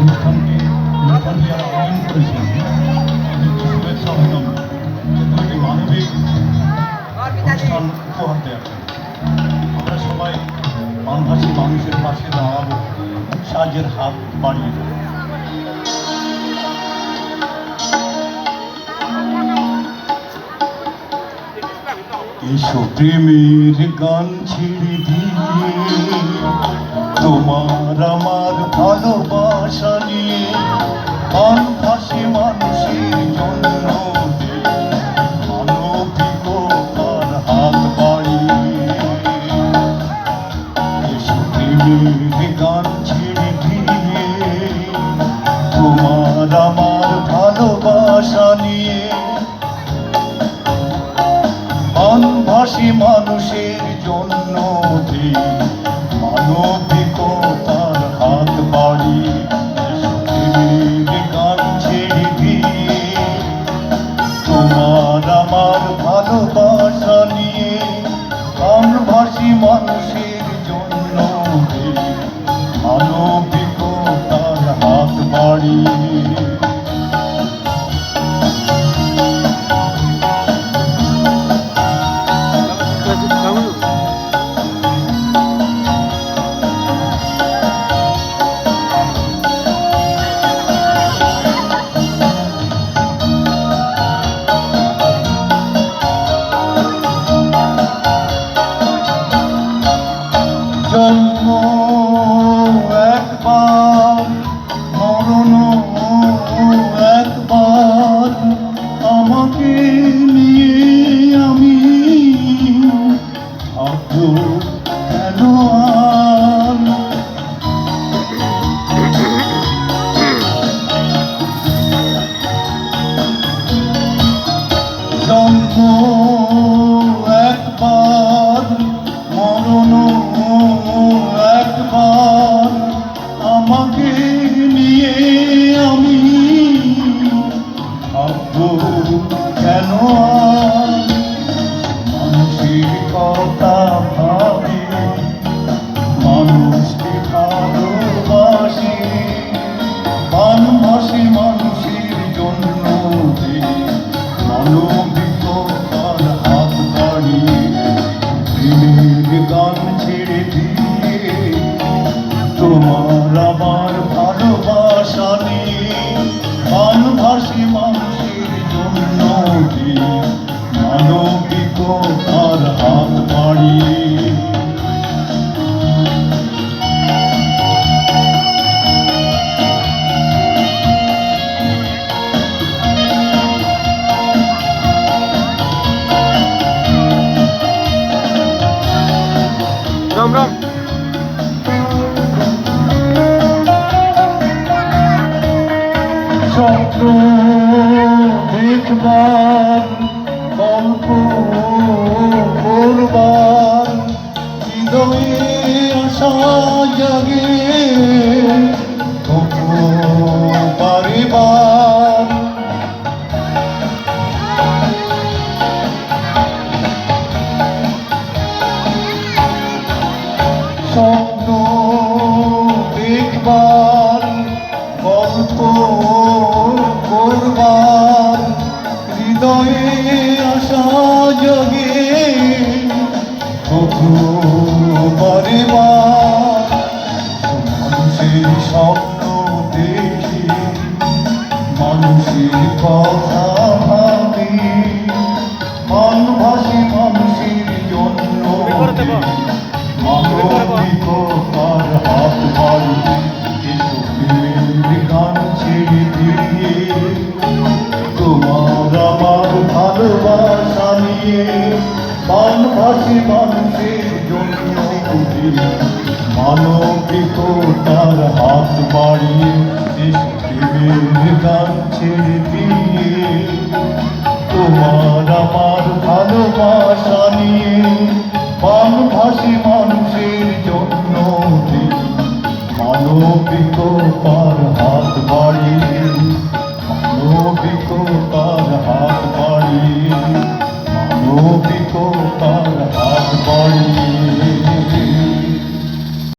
অনুষ্ঠানটি অনুষ্ঠানটি অনুষ্ঠান উপহার দেওয়া আমরা সবাই বানভাসী মানুষের পাশে দাঁড়াবো সাহায্যের হাত বাড়িয়ে দেবো প্রেমের গান ছেড়ে দিয়ে তোমার আমার ভালোবাসা নিয়ে বানভাসী মানুষের জন্য তোমার আমার ভালোবাসা নিয়ে দিই মানবিকতার হাত প্রেমের গান ছেড়ে দিয়ে। তোমার Oh. কেন মানুষের কথা ভাবে, মানুষকে ভালোবাসে। বানভাসী মানুষের জন্য যে মানবিকতার হাত বাড়িয়ে প্রেমের গান ছেড়ে দিয়ে তোমার দেখবার গল্প করবার হৃদয়ে আশা জাগে। কথা ভাবি মানভাসী মানুষের জন্য। মানবিকতার হাত বাড়িয়ে এসো প্রেমের গান ছেড়ে দিয়ে। তোমার আমার ভালোবাসা নিয়ে বানভাসী মানুষের জন্য। মানবিকতার হাত বাড়িয়ে। অন্ধকার ছেড়ে দিয়ে তোমার আমার ভালোবাসা নিয়ে বানভাসী মানুষের জন্য মানবিক তার হাত বাড়িয়ে মানবিক তার হাত বাড়িয়ে মানবিক তার হাত বাড়িয়ে